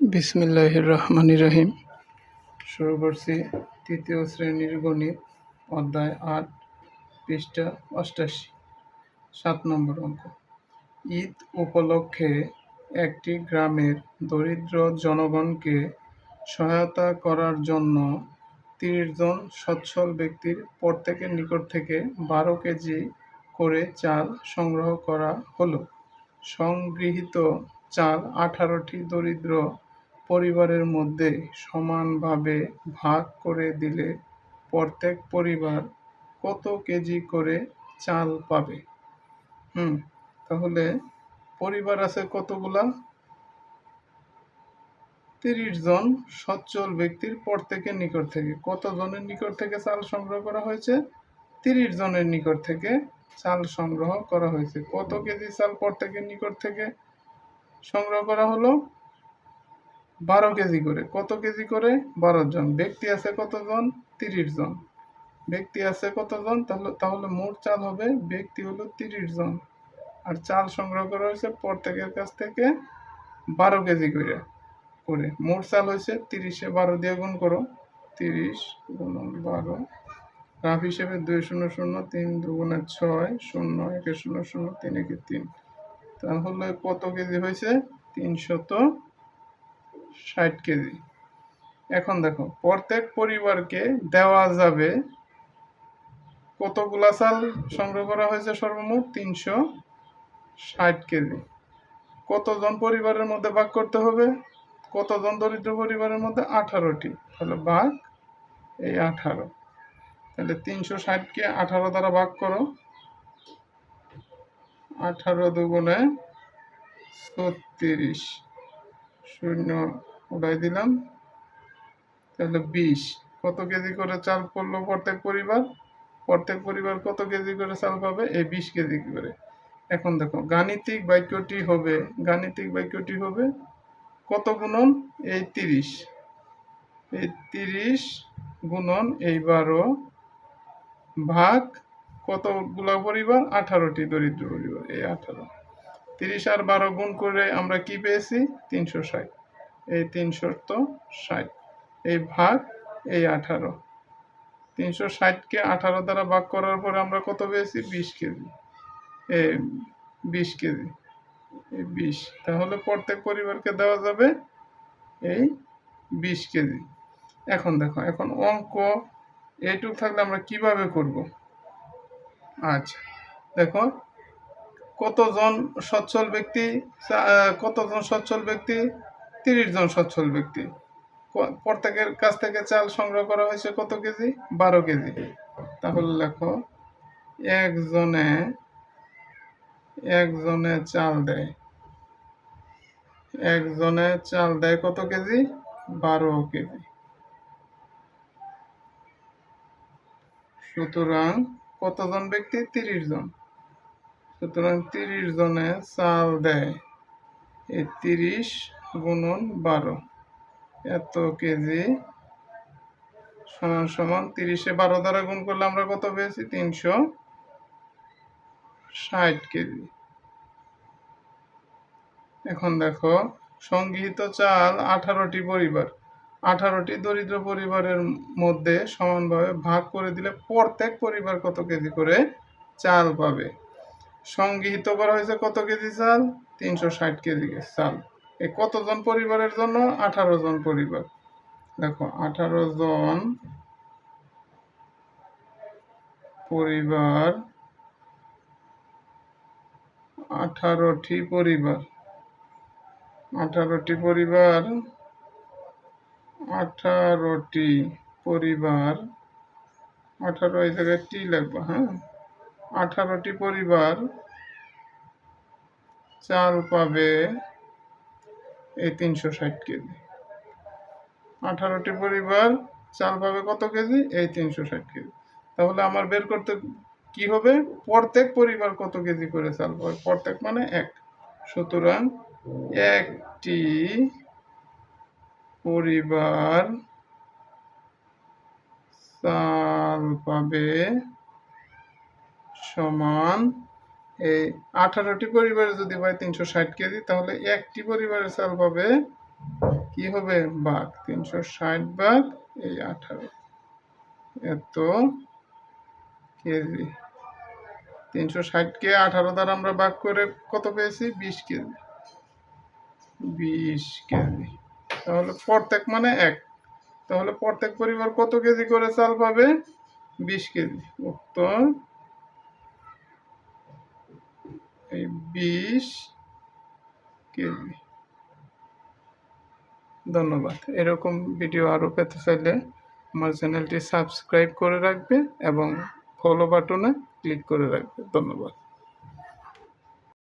বিসমিল্লাহ রহমান রহিম। শুরু করছি তৃতীয় শ্রেণির গণিত, অধ্যায় আট, পৃষ্ঠা অষ্টাশি, সাত নম্বর অঙ্ক। ঈদ উপলক্ষে একটি গ্রামের দরিদ্র জনগণকে সহায়তা করার জন্য তিরিশ জন সচ্ছল ব্যক্তির প্রত্যেকের নিকট থেকে বারো কেজি করে চাল সংগ্রহ করা হলো। সংগৃহীত চাল আঠারোটি দরিদ্র পরিবারের মধ্যে সমানভাবে ভাগ করে দিলে প্রত্যেক পরিবার কত কেজি করে চাল পাবে? হুম, তাহলে পরিবার আছে কতগুলা? তিরিশ জন সচ্ছল ব্যক্তির প্রত্যেকের নিকট থেকে। কত জনের নিকট থেকে চাল সংগ্রহ করা হয়েছে? তিরিশ জনের নিকট থেকে চাল সংগ্রহ করা হয়েছে। কত কেজি চাল প্রত্যেকের নিকট থেকে সংগ্রহ করা হলো? বারো কেজি করে। কত কেজি করে? বারো জন। ব্যক্তি আছে কতজন? তিরিশ জন। ব্যক্তি আছে কতজন? তাহলে তাহলে মোট চাল হবে, ব্যক্তি হলো তিরিশ জন। আর চাল সংগ্রহ করা হয়েছে প্রত্যেকের কাছ থেকে বারো কেজি করে। করে। মোট চাল হয়েছে তিরিশে বারো দিয়ে গুণ করো। তিরিশ গুণন বারো। রাফ হিসেবে দুই শূন্য শূন্য তিন দুগুণে ছয় শূন্য একে শূন্য শূন্য তিন একে তিন। তাহলে কত কেজি হয়েছে? তিনশত ষাট কেজি। এখন দেখো, প্রত্যেক পরিবারকে দেওয়া যাবে কতগুলা চাল সংগ্রহ করা হয়েছে সর্বমোট? তিনশো ষাট কেজি। কতজন পরিবারের মধ্যে ভাগ করতে হবে? কতজন দরিদ্র পরিবারের মধ্যে? আঠারোটি। তাহলে ভাগ এই আঠারো। তাহলে তিনশো ষাটকে আঠারো দ্বারা ভাগ করো। আঠারো দুগুণে ছত্রিশ। শূন্য উড়াই দিলাম। তাহলে বিশ। কত কেজি করে চাল পড়ল প্রত্যেক পরিবার? প্রত্যেক পরিবার কত কেজি করে চাল পাবে? এই বিশ কেজি করে। এখন দেখো, গাণিতিক বাক্যটি হবে, গাণিতিক বাক্যটি হবে কত গুণন? এই তিরিশ। এই তিরিশ গুণন এই বারো ভাগ কতগুলো পরিবার? আঠারোটি দরিদ্র পরিবার, এই আঠারো। তিরিশ আর বারো গুণ করে আমরা কি পেয়েছি? তিনশো ষাট। এই তিনশত ষাট। এই ভাগ, এই আঠারো। তিনশো ষাটকে আঠারো দ্বারা ভাগ করার পরে আমরা কত পেয়েছি? বিশ কেজি। এ বিশ কেজি। এই বিশ। তাহলে প্রত্যেক পরিবারকে দেওয়া যাবে এই বিশ কেজি। এখন দেখো, এখন অঙ্ক এইটুক থাকলে আমরা কীভাবে করব? আচ্ছা দেখো, কতজন সচ্ছল ব্যক্তি কতজন সচ্ছল ব্যক্তি? তিরিশ জন সচ্ছল ব্যক্তি। প্রত্যেকের কাছ থেকে চাল সংগ্রহ করা হয়েছে কত কেজি? বারো কেজি। তাহলে লেখো, একজনে একজনে চাল দেয়। একজনে চাল দেয় কত কেজি? বারো কেজি। সুতরাং কতজন ব্যক্তি? তিরিশ জন। সুতরাং তিরিশ জনে চাল দেয়। এই তিরিশ গুণন বারো। এত কেজি সমান সমান তিরিশে বারো দ্বারা গুণ করলে আমরা কত পেয়েছি? তিনশো ষাট কেজি। এখন দেখো, সংগৃহীত চাল আঠারোটি পরিবার। আঠারোটি দরিদ্র পরিবারের মধ্যে সমানভাবে ভাগ করে দিলে প্রত্যেক পরিবার কত কেজি করে চাল পাবে? সংগৃহীত করা হয়েছে কত কেজি চাল? তিনশো ষাট কেজি চাল। কতজন পরিবারের জন্য? আঠারো জন পরিবার। দেখো, আঠারো জন পরিবার, আঠারোটি পরিবার। আঠারোটি পরিবার আঠারোটি পরিবার। আঠারো এই জায়গায় টি লাগবে হ্যাঁ? আঠারোটি পরিবার, চাল পাবে এই তিনশো ষাট কেজি। আঠারোটি পরিবার, চাল পাবে কত কেজি? এই তিনশো ষাট কেজি। তাহলে আমার বের করতে কি হবে? প্রত্যেক পরিবার কত কেজি করে চাল পাবে? প্রত্যেক মানে এক। সুতরাং একটি পরিবার চাল পাবে সমান এই আঠারোটি পরিবারে যদি পায় তিনশো ষাট কেজি, তাহলে একটি পরিবারের চাল পাবে কি হবে? বাঘ। তিনশো ষাট ভাগ এই আঠারো। এত কেজি। তিনশো ষাটকে আঠারো দ্বারা আমরা ভাগ করে কত পেয়েছি? বিশ কেজি। বিশ কেজি। তাহলে প্রত্যেক মানে এক। তাহলে প্রত্যেক পরিবার কত কেজি করে চাল পাবে? বিশ কেজি। উত্তর এই বিশ কেজি ধন্যবাদ। এরকম ভিডিও আরও পেতে চাইলে আমার চ্যানেলটি সাবস্ক্রাইব করে রাখবে এবং ফলো বাটনে ক্লিক করে রাখবে। ধন্যবাদ।